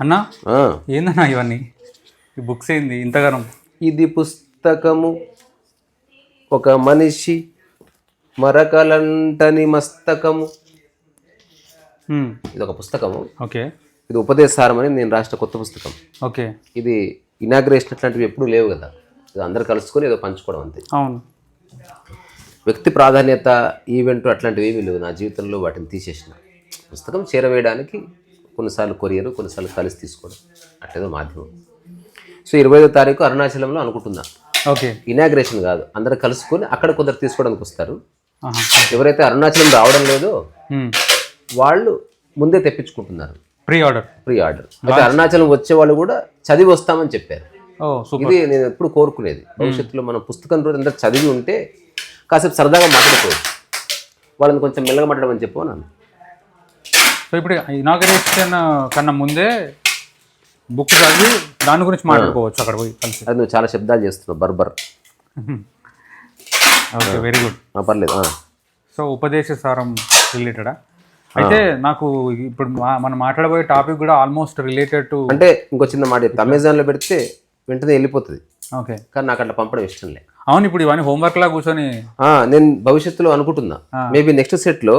అన్నా? ఏందన్నా ఇవన్నీ? ఈ బుక్స్ ఏంది? ఇంతగానం ఇది పుస్తకము. ఒక మనిషి మరకలంటని మస్తకము. ఇది ఒక పుస్తకము. ఓకే. ఇది ఉపదేశారం అని నేను రాసిన కొత్త పుస్తకం. ఓకే. ఇది ఇనాగ్రేషన్ అట్లాంటివి ఎప్పుడూ లేవు కదా. ఇది అందరు కలుసుకొని ఏదో పంచుకోవడం అంతే. అవును. వ్యక్తి ప్రాధాన్యత ఈవెంట్ అట్లాంటివి ఏమీ లేవు. నా జీవితంలో వాటిని తీసేసిన. పుస్తకం చేరవేయడానికి కొన్నిసార్లు కొరియర్ కొన్నిసార్లు కలిసి తీసుకోవడం. అట్లేదో మాధ్యమం. సో ఇరవై ఐదో తారీఖు అరుణాచలంలో అనుకుంటున్నా. ఓకే. ఇనాగ్రేషన్ కాదు. అందరు కలుసుకొని అక్కడ కొందరు తీసుకోవడానికి వస్తారు. ఎవరైతే అరుణాచలం రావడం లేదో వాళ్ళు ముందే తెప్పించుకుంటున్నారు. Pre order. Pre order. అయితే అరుణాచలం వచ్చే వాళ్ళు కూడా చదివి వస్తామని చెప్పారు. ఇది నేను ఎప్పుడు కోరుకునేది. భవిష్యత్తులో మనం పుస్తకం రోజు అందరు చదివి ఉంటే కాసేపు సరదాగా మాట్లాడుకోవచ్చు. వాళ్ళని కొంచెం మెల్లగా మాట్లాడమని చెప్పు నన్ను సో ఇప్పుడు ఇనాగరేషన్ కన్నా ముందే బుక్ చదివి దాని గురించి మాట్లాడుకోవచ్చు అక్కడ పోయి కలిసి. అది నువ్వు చాలా శబ్దాలు చేస్తున్నావు బర్బర్. ఓకే వెరీ గుడ్ పర్లేదు. సో ఉపదేశ సారం రిలేటెడా అయితే నాకు ఇప్పుడు మనం మాట్లాడబోయే టాపిక్ కూడా ఆల్మోస్ట్ రిలేటెడ్ టు అంటే ఇంకో చిన్న మాట చెప్తా. అమెజాన్లో పెడితే వెంటనే వెళ్ళిపోతుంది. ఓకే. కానీ నాకు అట్లా పంపడం ఇష్టం లే అవును ఇప్పుడు ఇవన్నీ హోంవర్క్ లా కూర్చొని నేను భవిష్యత్తులో అనుకుంటున్నా. మేబీ నెక్స్ట్ సెట్లో.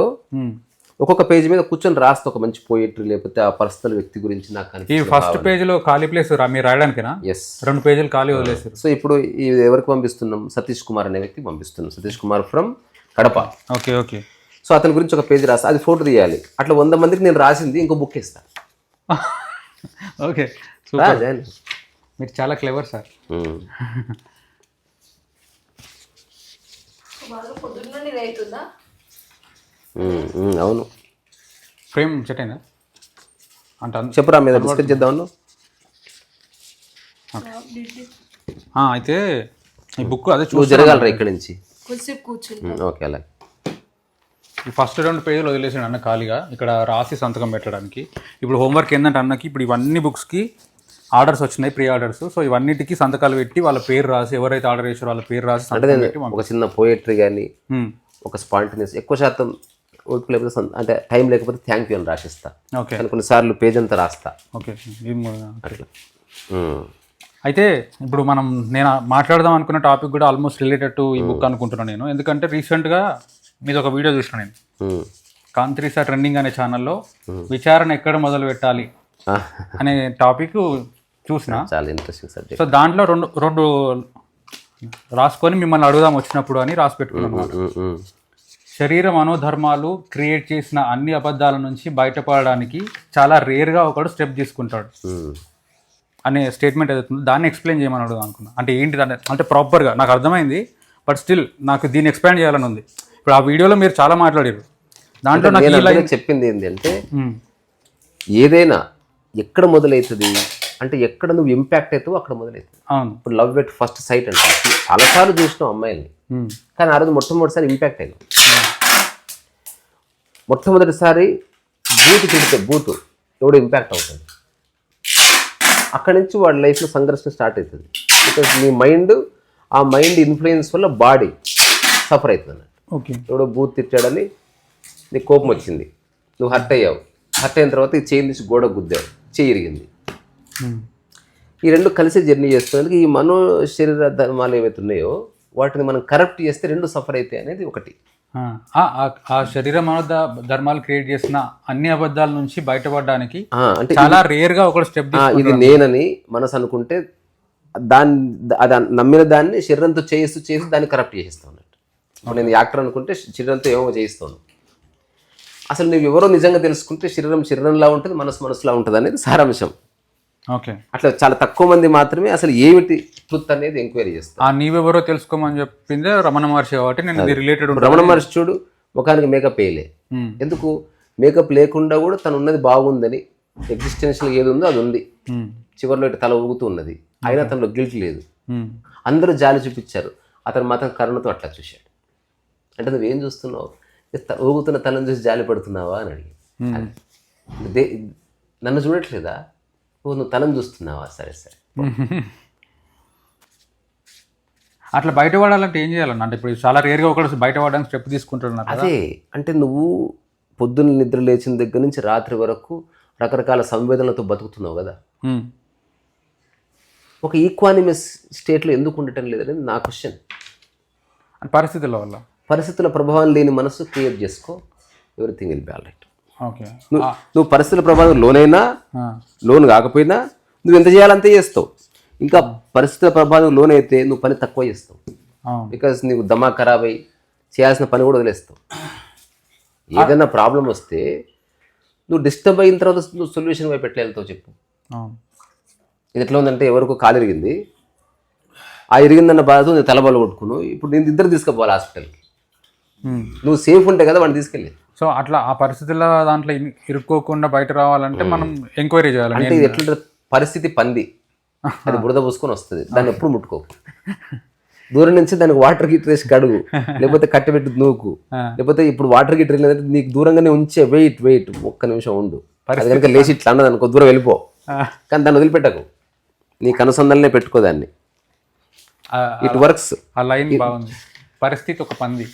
ఒక్కొక్క పేజ్ మీద కూర్చొని రాస్తా ఒక మంచి పోయిటరీ లేకపోతే ఆ పర్సనల్ వ్యక్తి గురించి నాకు ఈ ఫస్ట్ పేజ్లో ఖాళీ ప్లేస్ రా- మీరు రాయడానికేనా? ఎస్ రెండు పేజీలు ఖాళీ వదిలేసారు. సో ఇప్పుడు ఇది ఎవరికి పంపిస్తున్నాం? సతీష్ కుమార్ అనే వ్యక్తికి పంపిస్తున్నాం. Satish Kumar from Kadapa. Okay okay so అతని గురించి ఒక పేజ్ రాస్తా. అది ఫోటో తీయాలి. అట్లా వంద మందికి నేను రాసింది ఇంకో బుక్ ఇస్తా ఓకే. మీరు చాలా క్లెవర్ సార్. పొద్దున్న అవుతుందా అవును. ఫ్రేమ్ సెట్ అయిందా అంటే చెప్పురా మీద డిస్కస్ చేద్దాం అయితే ఈ బుక్ అదే చూ నువ్వు జరగాలరా ఇక్కడి నుంచి? ఓకే అలాగే. ఈ ఫస్ట్ రెండు పేజీలు వదిలేసాడు అన్న ఖాళీగా. ఇక్కడ రాసి సంతకం పెట్టడానికి. ఇప్పుడు హోంవర్క్ ఏంటంటే అన్నకి ఇప్పుడు ఇవన్నీ బుక్స్కి ఆర్డర్స్ వచ్చినాయి ప్రీ ఆర్డర్స్ సో ఇవన్నిటికి సంతకాలు పెట్టి వాళ్ళ పేరు రాసి ఎవరైతే ఆర్డర్ చేసారో వాళ్ళ పేరు రాసి అంటే సంతకం నేను పెట్టి ఒక చిన్న పోయట్రీ కానీ. ఒక స్పాంటినియస్ ఎక్కువ శాతం ఓపిక లేకపోతే అంటే టైం లేకపోతే థ్యాంక్ యూ అని రాసిస్తా. ఓకే కానీ కొన్నిసార్లు పేజ్ అంతా రాస్తా. ఓకే అట్లా. ఉమ్, అయితే ఇప్పుడు మనం నేను మాట్లాడదాం అనుకున్న టాపిక్ కూడా ఆల్మోస్ట్ రిలేటెడ్ టు ఈ బుక్ అనుకుంటున్నాను నేను. ఎందుకంటే రీసెంట్గా మీది ఒక వీడియో చూసిన నేను. ఉమ్. కాంత్రిసా ట్రెండింగ్ అనే ఛానల్లో విచారణ ఎక్కడ మొదలు పెట్టాలి అనే టాపిక్ చూసిన. చాలా ఇంట్రెస్టింగ్ సబ్జెక్ట్ సో దాంట్లో రెండు రెండు రాసుకొని మిమ్మల్ని అడుగుదాం వచ్చినప్పుడు అని రాసి పెట్టుకున్నాను శరీర మనోధర్మాలు క్రియేట్ చేసిన అన్ని అబద్ధాల నుంచి బయటపడడానికి చాలా రేర్గా ఒకడు స్టెప్ తీసుకుంటాడు. అనే స్టేట్మెంట్ ఏదైతే ఉందో దాన్ని ఎక్స్ప్లెయిన్ చేయమని అడుగుదాం అనుకున్నా. అంటే ఏంటి దాన్ని? అంటే ప్రాపర్గా నాకు అర్థమైంది బట్ స్టిల్ నాకు దీన్ని ఎక్స్ప్లెయిన్ చేయాలని ఉంది. ఇప్పుడు ఆ వీడియోలో మీరు చాలా మాట్లాడారు. దాంట్లో నాకు చెప్పింది ఏంటి అంటే ఏదైనా ఎక్కడ మొదలవుతుంది అంటే ఎక్కడ నువ్వు ఇంపాక్ట్ అవుతావో అక్కడ మొదలవుతుంది అవును. ఇప్పుడు లవ్ ఎట్ ఫస్ట్ సైట్ అంటే చాలాసార్లు చూసినాం అమ్మాయిల్ని. కానీ ఆ రోజు మొట్టమొదటిసారి ఇంపాక్ట్ అయినాం. మొట్టమొదటిసారి బూతు తిడితే బూతు ఎవడు ఇంపాక్ట్ అవుతుంది. అక్కడి నుంచి వాడి లైఫ్లో సంఘర్షణ స్టార్ట్ అవుతుంది. బికాజ్ నీ మైండ్ ఆ మైండ్ ఇన్ఫ్లుయెన్స్ వల్ల బాడీ సఫర్ అవుతుంది. అన్నట్టు ఓకే ఎవడో బూత్ తిట్టాడని నీకు కోపం వచ్చింది. నువ్వు హర్ట్ అయ్యావు. హర్ట్ అయిన తర్వాత ఈ చేయి తీసి గోడ గుద్దావు. చేయి ఇరిగింది. ఉమ్. ఈ రెండు కలిసి జర్నీ చేస్తున్నందుకు ఈ మనో శరీర ధర్మాలు ఏవైతే ఉన్నాయో వాటిని మనం కరప్ట్ చేస్తే రెండు సఫర్ అవుతాయి అనేది ఒకటి. ఆ, ఆ- ఆ- ఆ శరీర ధర్మాలు క్రియేట్ చేసిన అన్ని అబద్ధాల నుంచి బయటపడడానికి అంటే చాలా రేర్గా ఒకడు స్టెప్ ఇది నేనని మనసు అనుకుంటే దాన్ని అది నమ్మిన దాన్ని శరీరంతో చేయిస్తూ చేసి దాన్ని కరప్ట్ చేసేస్తా ఉన్నట్టు. ఇప్పుడు నేను యాక్టర్ అనుకుంటే శరీరంతో ఏమో చేయిస్తాను అసలు నువ్వు ఎవరో నిజంగా తెలుసుకుంటే శరీరం శరీరంలా ఉంటుంది మనసు మనసులా ఉంటుంది అనేది సారాంశం. అట్లా చాలా తక్కువ మంది మాత్రమే అసలు ఏమిటి ట్రుత్ అనేది ఎంక్వైరీ చేస్తారు. ఆ నీవెవరో తెలుసుకోమని చెప్పిందే రమణ మహర్షి కాబట్టి నేను రిలేటెడ్ రమణ మహర్షి చూడు ముఖానికి మేకప్ వేయలే. ఎందుకు? మేకప్ లేకుండా కూడా తను ఉన్నది బాగుందని ఎగ్జిస్టెన్షియల్ ఏది ఉందో అది ఉంది. చివరిలో ఇటు తల ఊగుతూ ఉన్నది. అయినా తనలో గిల్ట్ లేదు. అందరూ జాలి చూపించారు. అతను మాత్రం కరుణతో అట్లా చూశాడు. అంటే నువ్వేం చూస్తున్నావు? ఏ త- ఊగుతున్న తలను చూసి జాలి పడుతున్నావా అని అడిగి నన్ను చూడట్లేదా? ఓ నువ్వు తలను చూస్తున్నావా? సరే సరే. అట్లా బయటపడాలంటే ఏం చేయాలన్న? అంటే ఇప్పుడు చాలా రేర్గా ఒకడు బయటపడడానికి స్టెప్ తీసుకుంటున్నారు అదే అంటే నువ్వు పొద్దున్న నిద్ర లేచిన దగ్గర నుంచి రాత్రి వరకు రకరకాల సంవేదనలతో బతుకుతున్నావు కదా. ఒక ఈక్వానిమస్ స్టేట్లో ఎందుకు ఉండటం లేదనేది నా క్వశ్చన్ పరిస్థితుల వల్ల. పరిస్థితుల ప్రభావం లేని మనసు క్రియేట్ చేసుకో. Everything will be all right okay నువ్వు నువ్వు పరిస్థితుల ప్రభావం లోనైనా ఆ. లోన్ కాకపోయినా నువ్వు ఎంత చేయాలంతే చేస్తావు. ఇంకా పరిస్థితుల ప్రభావం లోన్ అయితే నువ్వు పని తక్కువ చేస్తావు. బికాస్ నీకు దమా ఖరాబ్ అయ్యి చేయాల్సిన పని కూడా వదిలేస్తావు. ఏదైనా ప్రాబ్లం వస్తే నువ్వు డిస్టర్బ్ అయిన తర్వాత నువ్వు సొల్యూషన్ వైపు ఎట్లా వెళ్తావు చెప్పు. ఇది ఎట్లా ఉందంటే ఎవరికో కాలు ఇరిగింది. ఆ ఇరిగిందన్న బాధతో నేను తలబలు కొట్టుకున్నావు. ఇప్పుడు నేను ఇద్దరు తీసుకుపోవాలి హాస్పిటల్కి. నువ్వు సేఫ్ ఉంటే కదా వాడిని తీసుకెళ్ళి. సో అట్లా ఆ పరిస్థితుల దాంట్లో ఇరుక్కోకుండా బయట రావాలంటే మనం ఎంక్వైరీ చేయాలి అంటే ఇది ఎట్లా పరిస్థితి పంది. అది బురద పూసుకొని వస్తుంది. దాన్ని ఎప్పుడు ముట్టుకోకు. దూరం నుంచి దానికి వాటర్ గీటర్ వేసి కడుగు లేకపోతే కట్టబెట్టి నూకు. లేకపోతే ఇప్పుడు వాటర్ గీటర్ లేదంటే నీకు దూరంగానే ఉంచే వెయిట్ వెయిట్ ఒక్క నిమిషం ఉండు. అది కనుక లేచి ఇట్లా అన్నది అనుకో దూరం వెళ్ళిపో. కానీ దాన్ని వదిలిపెట్టకు. నీ కనుసంధాలనే పెట్టుకో దాన్ని. ఇట్ వర్క్స్ ఆ లైన్ బాగుంది. పరిస్థితి ఒక పంది.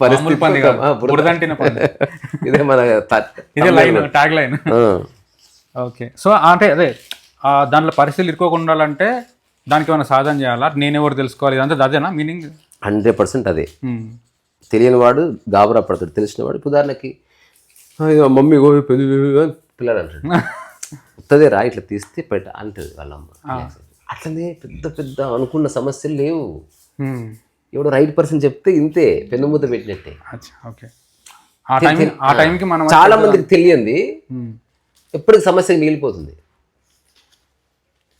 పరిస్థితి ఇదే మన ఇదే line tag line. Okay. So అంటే అదే దాంట్లో పరిస్థితులు ఇరుక్కోకుండా ఉండాలంటే దానికి ఏమైనా సాధన చేయాలా? నేను ఎవరు తెలుసుకోవాలి? ఇదంతా అదేనా మీనింగ్? హండ్రెడ్ పర్సెంట్ అదే. తెలియని వాడు గాబరా పడతాడు. తెలిసిన వాడు ఇప్పుడు ఉదాహరణకి "అయ్యో, మమ్మీ గో పెళ్ళి అని పిల్లాడు అంటాడు. ఉత్తదే రా ఇట్లా తీస్తే పెట్ట అంటది వాళ్ళ అమ్మ అట్లనే పెద్ద పెద్ద అనుకున్న సమస్యలు లేవు. ఎవడో రైట్ పర్సన్ చెప్తే ఇంతే పెన్నుముద్ద పెట్టినట్టే. అచ్చా ఓకే. ఆ టైం ఆ టైంకి మనం చాలా మందికి తెలియంది. ఎప్పటికి సమస్య మిగిలిపోతుంది.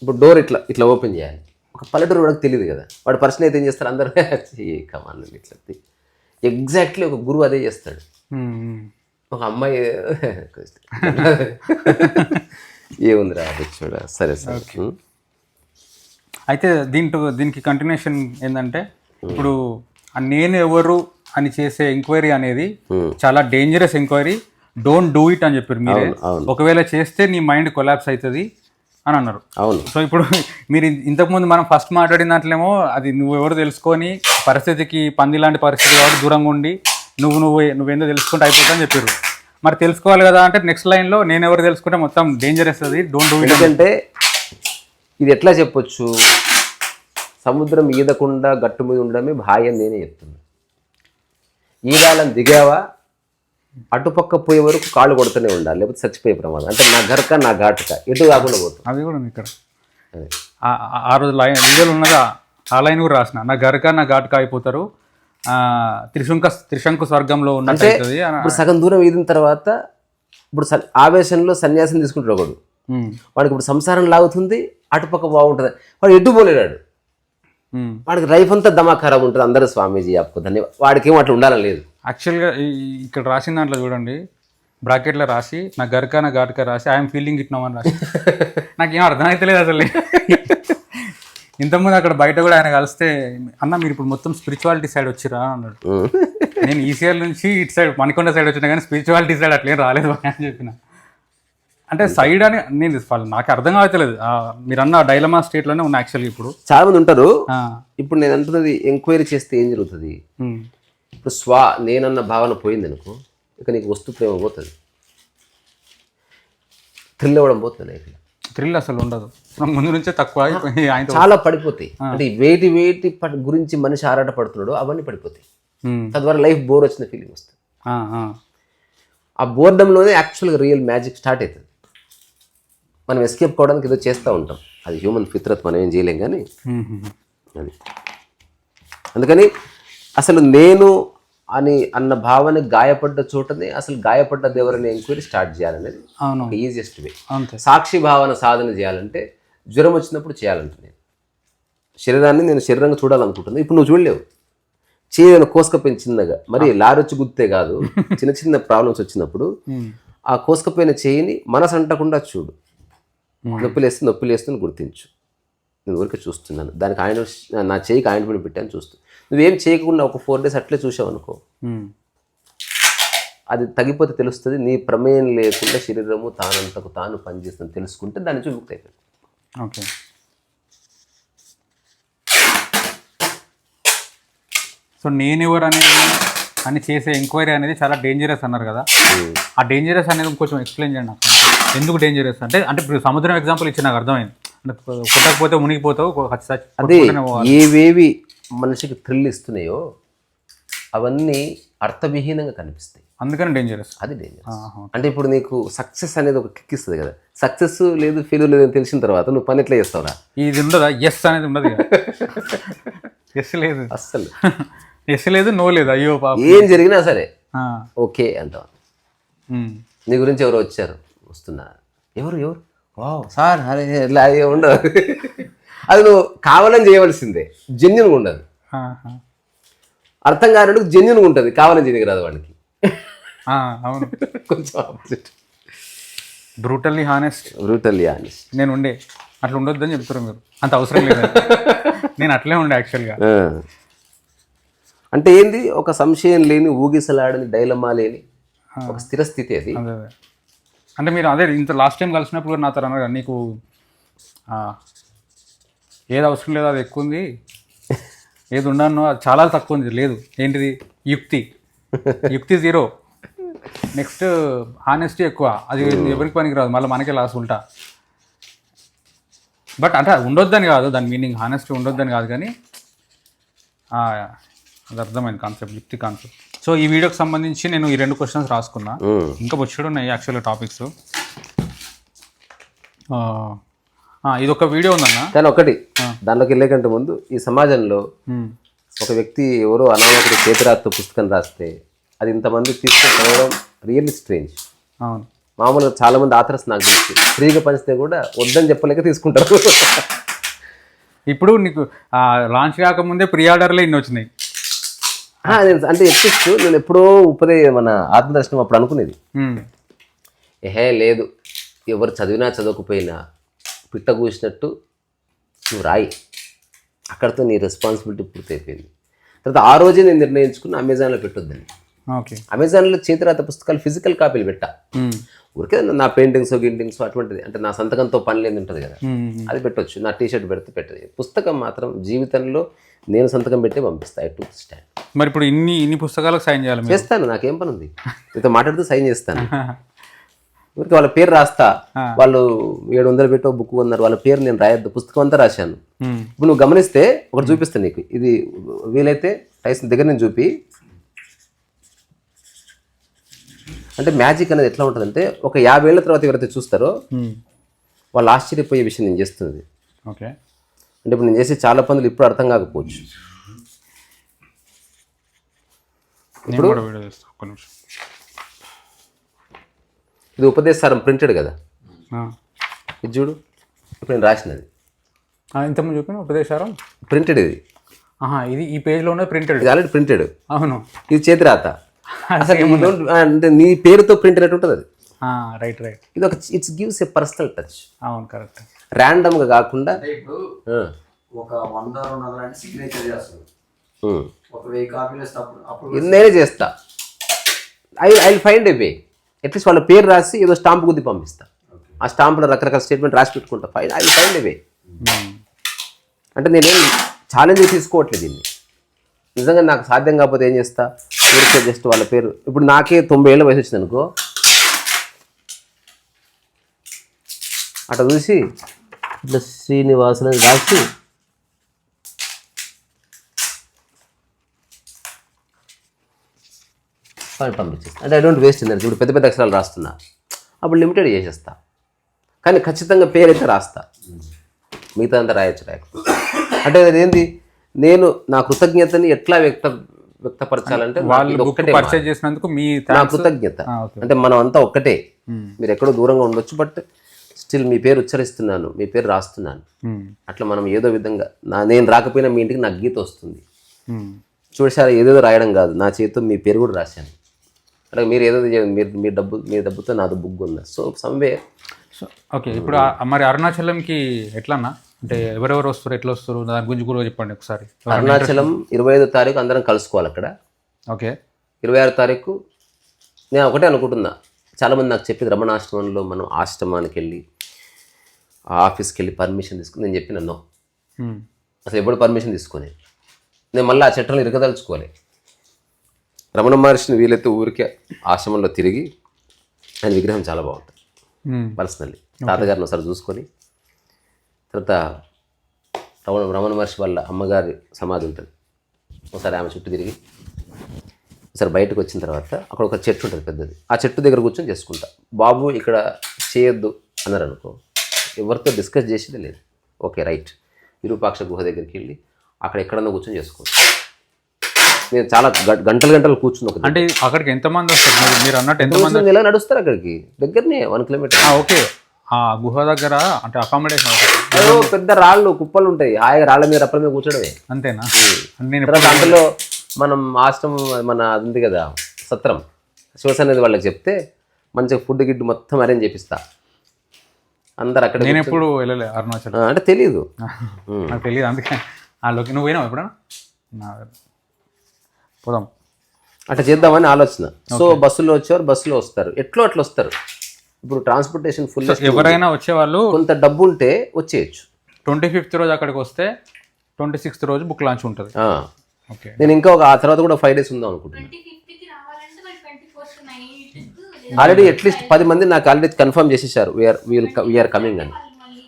ఇప్పుడు డోర్ ఇట్లా ఇట్లా ఓపెన్ చేయాలి. ఒక పల్లెటూరు వాడికి తెలియదు కదా. వాడు పర్సన్ అయితే ఏం చేస్తారు అందరూ కమాన్ ఇట్లా ఎగ్జాక్ట్లీ ఒక గురువు అదే చేస్తాడు. ఒక అమ్మాయి ఏముందిరా అది చూడ. సరే సరే? అయితే దీంట్లో దీనికి కంటిన్యూషన్ ఏంటంటే ఇప్పుడు నేను ఎవరు అని చేసే ఎంక్వైరీ అనేది చాలా dangerous enquiry. Don't do it అని చెప్పారు మీరే. ఒకవేళ చేస్తే నీ మైండ్ కొలాప్స్ అవుతుంది అని అన్నారు. అవును. సో ఇప్పుడు మీరు ఇంతకుముందు మనం ఫస్ట్ మాట్లాడిన దాంట్లేమో అది నువ్వు ఎవరు తెలుసుకొని పరిస్థితికి పంది లాంటి పరిస్థితి కాబట్టి దూరంగా ఉండి నువ్వు నువ్వు నువ్వేందో తెలుసుకుంటే అయిపోతుందని చెప్పారు. మరి తెలుసుకోవాలి కదా అంటే నెక్స్ట్ లైన్లో నేను ఎవరు తెలుసుకుంటే మొత్తం డేంజరస్ అది. డోంట్ డూ ఇట్ ఎందుకంటే ఇది ఎట్లా చెప్పొచ్చు? సముద్రం ఈదకుండా గట్టు మీద ఉండడమే భాయి నేనే చెప్తున్నా. ఈదాలని దిగావా? అటుపక్క పోయే వరకు కాళ్ళు కొడుతూనే ఉండాలి లేకపోతే చచ్చిపోయే ప్రమాదం. అంటే నా గరక నా ఘాటుక ఎటు కాకుండా పోతాం. అది కూడా ఇక్కడ. ఆ- రోజు లైన్ వీడియోలు ఉన్నదా? ఆ లైన్ కూడా రాసిన నా గరక నా ఘాటుక అయిపోతారు. ఆ, త్రిశంక త్రిశంకు స్వర్గంలో ఉన్నట్టు ఇప్పుడు సగం దూరం ఈదిన తర్వాత ఇప్పుడు ఆవేశంలో సన్యాసం తీసుకుంటాడు ఒకడు. వాడికి ఇప్పుడు సంసారం లాగుతుంది అటుపక్క బాగుంటుంది. వాడు ఎటు పోలేడాడు. వాడికి లైఫ్ అంతా దమా ఖరాబ్ ఉంటుంది. అందరూ స్వామీజీ ధన్యవాద వాడికి ఏం అట్లా ఉండాలని లేదు. యాక్చువల్గా ఇక్కడ రాసిన దాంట్లో చూడండి. బ్రాకెట్లో రాసి నా గరక నా ఘాటుక రాసి ఐఎమ్ ఫీలింగ్ ఇట్ నో అని రాసి. నాకేం అర్థం అవుతలేదు అసలు. ఇంతకుముందు అక్కడ బయట కూడా ఆయన కలిస్తే అన్న మీరు ఇప్పుడు మొత్తం స్పిరిచువాలిటీ సైడ్ వచ్చిరా? అని అన్నాడు. నేను ఈసీఆర్ నుంచి ఇటు సైడ్ మణికొండ సైడ్ వచ్చినా కానీ స్పిరిచువాలిటీ సైడ్ అట్లేం రాలేదు అని చెప్పిన. అంటే సైడ్ అని నేను నాకు అర్థం కావట్లేదు. మీరు అన్న డైలమా స్టేట్లోనే ఉన్నా యాక్చువల్గా ఇప్పుడు. చాలా మంది ఉంటారు ఇప్పుడు నేను అంటున్నది ఎంక్వైరీ చేస్తే ఏం జరుగుతుంది? ఇప్పుడు స్వా నేనన్న భావన పోయింది అనుకో ఇక నీకు వస్తు ప్రేమ పోతుంది. థ్రిల్ అవ్వడం పోతుంది లైఫ్ థ్రిల్ అసలు ఉండదు. ముందు నుంచే తక్కువ చాలా పడిపోతాయి. అంటే వేటి వేటి గురించి మనిషి ఆరాట పడుతున్నాడో అవన్నీ పడిపోతాయి. తద్వారా లైఫ్ బోర్ వచ్చిన ఫీలింగ్ వస్తుంది. ఆ బోర్డంలోనే యాక్చువల్గా రియల్ మ్యాజిక్ స్టార్ట్ అవుతుంది. మనం ఎస్కేప్ కావడానికి ఏదో చేస్తూ ఉంటాం. అది హ్యూమన్ ఫిత్రత్ మనం ఏం చేయలేం కానీ అది. అందుకని అసలు నేను అని అన్న భావన గాయపడ్డ చోటనే అసలు గాయపడ్డది ఎవరనే ఎంక్వైరీ స్టార్ట్ చేయాలనేది ఈజియెస్ట్ వే సాక్షి భావన సాధన చేయాలంటే జ్వరం వచ్చినప్పుడు చేయాలంట నేను. శరీరాన్ని నేను శరీరంగా చూడాలనుకుంటున్నాను ఇప్పుడు నువ్వు చూడలేవు. చేయను కోసుకపోయిన చిన్నగా మరి లారొచ్చి గుర్తే కాదు చిన్న చిన్న ప్రాబ్లమ్స్ వచ్చినప్పుడు ఆ కోసుకపోయిన చేయిని మనసు అంటకుండా చూడు. నొప్పి లేస్తే నొప్పి లేస్తుంది గుర్తించు. నేను ఊరికే చూస్తున్నాను. దానికి ఆయన నా చేయికి ఆయన పని పెట్టాను చూస్తూ. నువ్వేం చేయకుండా ఒక ఫోర్ డేస్ అట్లే చూసావు అనుకో ఉమ్, అది తగ్గిపోతే తెలుస్తుంది నీ ప్రమేయం లేకుండా శరీరము తానంతకు తాను పనిచేస్తుంది తెలుసుకుంటే దాని నుంచి విముక్తి అయిపోయింది ఓకే సో నేను ఎవరు అనేది అని చేసే ఎంక్వైరీ అనేది చాలా డేంజరస్ అన్నారు కదా. ఆ డేంజరస్ అనేది కొంచెం ఎక్స్ప్లెయిన్ చేయండి నాకు. ఎందుకు డేంజరస్ అంటే అంటే ఇప్పుడు సముద్రం ఎగ్జాంపుల్ ఇచ్చి నాకు అర్థమైంది. అంటే కొట్టకపోతే మునిగిపోతావు అదే. ఏవేవి మనిషికి థ్రిల్ ఇస్తున్నాయో అవన్నీ అర్థవిహీనంగా కనిపిస్తాయి. అందుకని డేంజరస్ అది డేంజర్ అంటే ఇప్పుడు నీకు సక్సెస్ అనేది ఒక కిక్ ఇస్తుంది కదా. సక్సెస్ లేదు ఫెయిల్యూర్ లేదు అని తెలిసిన తర్వాత నువ్వు పని ఎట్లా చేస్తావురా? ఇది ఉండదా? ఎస్ అనేది ఉండదు ఎస్ లేదు. అస్సలు. ఎస్ లేదు నో లేదు. అయ్యో పాప. ఏం జరిగినా సరే. ఓకే అంటావు. నీ గురించి ఎవరు వచ్చారు. వస్తున్నా. ఎవరు ఎవరు? వావ్. సార్ అరే ఇట్లా అది ఉండదు. అది నువ్వు కావాలని చేయవలసిందే. జెన్యున్గా ఉండదు. అర్థం కానట్టు జెన్యున్గా ఉంటుంది. కావాలని చేయడానికి రాదు వాడికి అవును. కొంచెం opposite brutally honest brutally honest నేను ఉండే. అట్లా ఉండొద్దని చెప్తారు మీరు. అంత అవసరం లేదు. నేను అట్లే ఉండే యాక్చువల్గా అంటే ఏంది? ఒక సంశయం లేని ఊగిసలాడని డైలమా లేని ఒక స్థిర స్థితి అది. అదే అదే. అంటే మీరు అదే ఇంత లాస్ట్ టైం కలిసినప్పుడు నా తర అన్నారు నీకు ఏది అవసరం లేదు అది ఎక్కువ ఉంది. ఏది ఉండను అది చాలా తక్కువ ఉంది లేదు. ఏంటిది? యుక్తి. యుక్తి జీరో నెక్స్ట్ హానెస్టీ ఎక్కువ. అది ఎవరికి పనికి రాదు మళ్ళీ మనకే లాస్ ఉంటా. బట్ అంటే అది ఉండొద్దని కాదు దాని మీనింగ్ హానెస్టీ ఉండొద్దని కాదు కానీ అది అర్థమైంది కాన్సెప్ట్ యుక్తి కాన్సెప్ట్ సో ఈ వీడియోకి సంబంధించి నేను ఈ రెండు క్వశ్చన్స్ రాసుకున్నా. ఇంకా వచ్చాడు ఉన్నాయి యాక్చువల్గా టాపిక్స్ ఇది ఒక వీడియో ఉందన్న. కానీ ఒకటి దానిలోకి వెళ్ళే కంటే ముందు ఈ సమాజంలో. ఒక వ్యక్తి ఎవరో అనామకుడు చేతిరాత్తో పుస్తకం రాస్తే అది ఇంతమంది తీసుకొని చదవడం రియల్లీ స్ట్రేంజ్ అవును. మామూలుగా చాలా మంది ఆథర్స్ నాకు తెలుసు ఫ్రీగా పంచితే కూడా వద్దని చెప్పలేక తీసుకుంటారు. ఇప్పుడు నీకు లాంచ్ కాకముందే ప్రీ ఆర్డర్లే ఇన్ని వచ్చినాయి అంటే ఎట్లీస్ట్ నేను ఎప్పుడో ఉపదే మన ఆత్మదర్శనం అప్పుడు అనుకునేది. ఏహే లేదు. ఎవరు చదివినా చదవకపోయినా పిట్ట కూసినట్టు నువ్వు రాయి. అక్కడితో నీ రెస్పాన్సిబిలిటీ పూర్తయిపోయింది. తర్వాత ఆ రోజే నేను నిర్ణయించుకుని అమెజాన్లో పెట్టొద్దని. ఓకే అమెజాన్లో చేతిరాత పుస్తకాలు ఫిజికల్ కాపీలు పెట్టా. ఊరికే నా పెయింటింగ్స్ గింటింగ్స్ అటువంటిది అంటే నా సంతకంతో పని లేని ఉంటుంది కదా. అది పెట్టొచ్చు నా టీ షర్ట్ పెడితే పెట్టదు. పుస్తకం మాత్రం జీవితంలో నేను సంతకం పెట్టి పంపిస్తా ఐ టు స్టాండ్. మరి ఇప్పుడు ఇన్ని ఇన్ని పుస్తకాలకు సైన్ చేయాలి చేస్తాను నాకేం పని ఉంది మీతో మాట్లాడుతూ సైన్ చేస్తాను. ఊరికి వాళ్ళ పేరు రాస్తా. వాళ్ళు ఏడు వందలు పెట్టో బుక్ ఉన్నారు వాళ్ళ పేరు నేను రాయొద్దు పుస్తకం అంతా రాశాను. ఇప్పుడు నువ్వు గమనిస్తే ఒకటి చూపిస్తాను నీకు. ఇది వీలైతే టైసన్ దగ్గర నేను చూపి అంటే మ్యాజిక్ అనేది ఎట్లా ఉంటుందంటే ఒక యాభై ఏళ్ళ తర్వాత ఎవరైతే చూస్తారో. వాళ్ళు ఆశ్చర్యపోయే విషయం నేను చేస్తుంది ఓకే. అంటే ఇప్పుడు నేను చేసే చాలా పనులు ఇప్పుడు అర్థం కాకపోవచ్చు. నిమిషం. ఇది ఉపదేశారం ప్రింటెడ్ కదా. ఇది చూడు ఇప్పుడు నేను రాసినది. ఇంతకుముందు చెప్పిన ఉపదేశారం ప్రింటెడ్ ఇది. ఇది ఈ పేజ్లో ఉన్నది ప్రింటెడ్ ఆల్రెడీ ప్రింటెడ్ అవును. ఇది చేతి అంటే నీ పేరుతో ప్రింట్ అయినట్టు ఉంటుంది అది. రైట్ రైట్ ఇది ఒక it's gives a personal touch అవును కరెక్ట్ ర్యాండమ్గా కాకుండా ఇప్పుడు ఆ, ఒక వంద రెండు వందలు అంటే సిగ్నేచర్ చేస్తారు. ఒక వెయ్యి కాపీలు వేస్తే అప్పుడు నేనే చేస్తా. I I find a way at least వాళ్ళ పేరు రాసి ఏదో స్టాంప్ గుద్ది పంపిస్తా. ఆ స్టాంప్లో రకరకాల స్టేట్మెంట్ రాసి పెట్టుకుంటా. Fine I find a way అంటే నేనేం ఛాలెంజ్ తీసుకోవట్లేదు దీన్ని. నిజంగా నాకు సాధ్యం కాకపోతే ఏం చేస్తా? ఊరికే జస్ట్ వాళ్ళ పేరు. ఇప్పుడు నాకే తొంభై ఏళ్ళ వయసు వచ్చింది అనుకో. అట్లా చూసి ఇట్లా శ్రీనివాసులని రాసి పని అంటే ఐ డోంట్ వేస్ట్ ఎనర్జీ ఇప్పుడు పెద్ద పెద్ద అక్షరాలు రాస్తున్నా. అప్పుడు లిమిటెడ్ చేసేస్తా. కానీ ఖచ్చితంగా పేరు అయితే రాస్తా. మిగతా అంతా రాయొచ్చు రాయకపోతే. అంటే అది ఏంది? నేను నా కృతజ్ఞతని ఎట్లా వ్యక్త వ్యక్తపరచాలంటే వాళ్ళు పర్చేజ్ చేసినందుకు మీ నా కృతజ్ఞత. అంటే మనం అంతా ఒక్కటే మీరు ఎక్కడో దూరంగా ఉండొచ్చు బట్ స్టిల్ మీ పేరు ఉచ్చరిస్తున్నాను మీ పేరు రాస్తున్నాను. అట్లా మనం ఏదో విధంగా నా నేను రాకపోయినా మీ ఇంటికి నాకు గీత వస్తుంది. చూసారా ఏదేదో రాయడం కాదు నా చేతితో మీ పేరు కూడా రాశాను. అంటే మీరు ఏదో మీరు మీ డబ్బు మీ డబ్బుతో నాది బుక్ ఉంది? సో సమ్వే ఓకే ఇప్పుడు మరి అరుణాచలంకి ఎట్లన్నా? అంటే ఎవరెవరు వస్తారు ఎట్లా వస్తారు దాని గురించి కూడా చెప్పండి ఒకసారి. అరుణాచలం ఇరవై ఐదో తారీఖు అందరం కలుసుకోవాలి అక్కడ. ఓకే. ఇరవై ఆరు తారీఖు నేను ఒకటే అనుకుంటున్నా. చాలామంది నాకు చెప్పింది రమణాశ్రమంలో మనం ఆశ్రమానికి వెళ్ళి ఆ ఆఫీస్కి వెళ్ళి పర్మిషన్ తీసుకుని నేను చెప్పిన నో. అసలు ఎప్పుడు పర్మిషన్ తీసుకొని. నేను మళ్ళీ ఆ చట్టంలో ఇరగదలుచుకోవాలి. రమణ మహర్షిని వీలైతే ఊరికే ఆశ్రమంలో తిరిగి ఆయన విగ్రహం చాలా బాగుంటుంది. పర్సనల్లీ. తాతగారిని ఒకసారి చూసుకొని తర్వాత రమణ రమణ మహర్షి వాళ్ళ అమ్మగారి సమాధి ఉంటుంది. ఒకసారి ఆమె చుట్టూ తిరిగి ఒకసారి బయటకు వచ్చిన తర్వాత అక్కడ ఒక చెట్టు ఉంటుంది పెద్దది. ఆ చెట్టు దగ్గర కూర్చొని చేసుకుంటా. బాబు ఇక్కడ చేయొద్దు అన్నారు అనుకో ఎవరితో డిస్కస్ చేసేదే లేదు. Okay right. విరూపాక్ష గుహ దగ్గరికి వెళ్ళి అక్కడ ఎక్కడన్నా కూర్చొని చేసుకోవచ్చు నేను చాలా గంటలు గంటలు కూర్చుని ఒక అంటే అక్కడికి ఎంతమంది వస్తారు? మీరు అన్నట్టు ఎంతమంది నెల నడుస్తారు అక్కడికి. దగ్గరనే వన్ కిలోమీటర్ ఓకే. ఆ గుహ దగ్గర అంటే అకామిడేషన్ పెద్ద రాళ్ళు కుప్పలు ఉంటాయి. హాయిగా రాళ్ళ మీద రప్పల మీద కూర్చోడమే. అంతేనా? నేను తర్వాత అందులో మనం ఆశ్రమం మన అది ఉంది కదా సత్రం. శివసన్నిధి వాళ్ళకి చెప్తే మంచిగా ఫుడ్ గిడ్డు మొత్తం అరేంజ్ చేపిస్తా. అందరు అక్కడ నేను ఎప్పుడు వెళ్ళలే అరుణాచల్. అంటే తెలియదు నాకు తెలియదు అందుకే. వాళ్ళకి నువ్వు పోయినావు ఎప్పుడన్నా పోదాం. అట్లా చేద్దామని ఆలోచన. సో బస్సులో వచ్చేవారు బస్సులో వస్తారు. ఎట్లో అట్లా వస్తారు? ఇప్పుడు ట్రాన్స్పోర్టేషన్ ఫుల్ ఎవరైనా వచ్చేవాళ్ళు కొంత డబ్బు ఉంటే వచ్చేయచ్చు. ట్వంటీ ఫిఫ్త్ రోజు అక్కడికి వస్తే ట్వంటీ సిక్స్త్ రోజు బుక్ లాంచ్ ఉంటుంది. ఆ. ఓకే నేను ఇంకా ఒక ఆ తర్వాత కూడా ఫైవ్ డేస్ ఉందాం అనుకుంటున్నాను ఆల్రెడీ అట్లీస్ట్ పది మంది నాకు ఆల్రెడీ కన్ఫర్మ్ చేసేసారు. వీఆర్ వీల్ వీఆర్ కమింగ్ అని.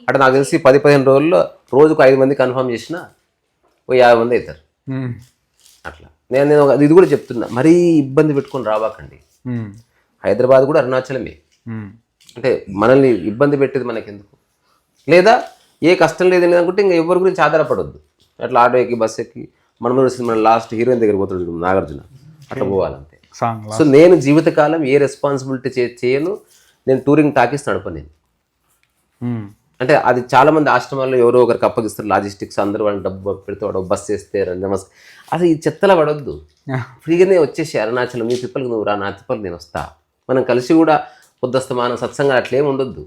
అంటే నాకు తెలిసి పది పదిహేను రోజుల్లో రోజుకు ఐదు మంది కన్ఫర్మ్ చేసినా ఓ యాభై మంది అవుతారు. మ్మ్. అట్లా. నేను నేను ఇది కూడా చెప్తున్నా. మరీ ఇబ్బంది పెట్టుకొని రావాకండి. మ్మ్. హైదరాబాద్ కూడా అరుణాచలమే. మ్మ్. అంటే మనల్ని ఇబ్బంది పెట్టేది మనకెందుకు? లేదా ఏ కష్టం లేదు అనుకుంటే ఇంకా ఎవరి గురించి ఆధారపడొద్దు. అట్లా ఆటో ఎక్కి బస్ ఎక్కి మనం మన లాస్ట్ హీరోయిన్ దగ్గర పోతుంటాడు నాగార్జున. అట్లా పోవాలంతే. సాంగ్ సో నేను జీవితకాలం ఏ రెస్పాన్సిబిలిటీ చేయను నేను టూరింగ్ టాకీస్ నడపను నేను. అంటే అది చాలా మంది ఆశ్రమాల్లో ఎవరో ఒకరికి అప్పగిస్తారు లాజిస్టిక్స్ అందరూ వాళ్ళని డబ్బు పెడితే వాడు బస్ చేస్తే నమస్ అసలు ఈ చెత్తలో పడొద్దు. ఫ్రీగానే వచ్చేసి అరుణాచలం నీ తిప్పలకు నువ్వు రా నా తిప్పలకు నేను వస్తా. మనం కలిసి కూడా పొద్దుస్తమానం సత్సంగా అట్లేం ఉండొద్దు.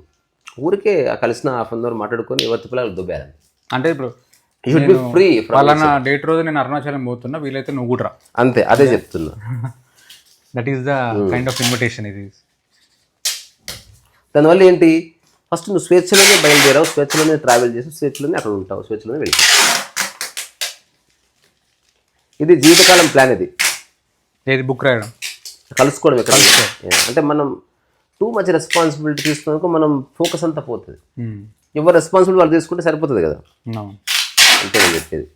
ఊరికే ఆ కలిసిన హాఫ్ అన్ అవర్ మాట్లాడుకొని ఎవరి తిప్పలకు దుబ్బారని అంటే ఇప్పుడు యూ షుడ్ బి ఫ్రీ పలానా డేట్ రోజు నేను అరుణాచలం పోతున్నా వీలైతే నువ్వు కూడా అంతే అదే చెప్తున్నా. That is the kind of invitation ఇది దానివల్ల ఏంటి? ఫస్ట్ నువ్వు స్వేచ్ఛలోనే బయలుదేరావు స్వేచ్ఛలోనే ట్రావెల్ చేసి స్వేచ్ఛలోనే అక్కడ ఉంటావు స్వేచ్ఛలోనే వెళ్ళి ఇది జీవితకాలం ప్లాన్ ఇది. ఏది బుక్ రాయడం? కలుసుకోవడం ఎక్కడ? అంటే మనం టూ మచ్ రెస్పాన్సిబిలిటీ తీసుకున్నాక మనం ఫోకస్ అంతా పోతుంది. మ్మ్. ఎవరు రెస్పాన్సిబిలిటీ వాళ్ళు తీసుకుంటే సరిపోతుంది కదా. అంతే నేను చెప్పేది.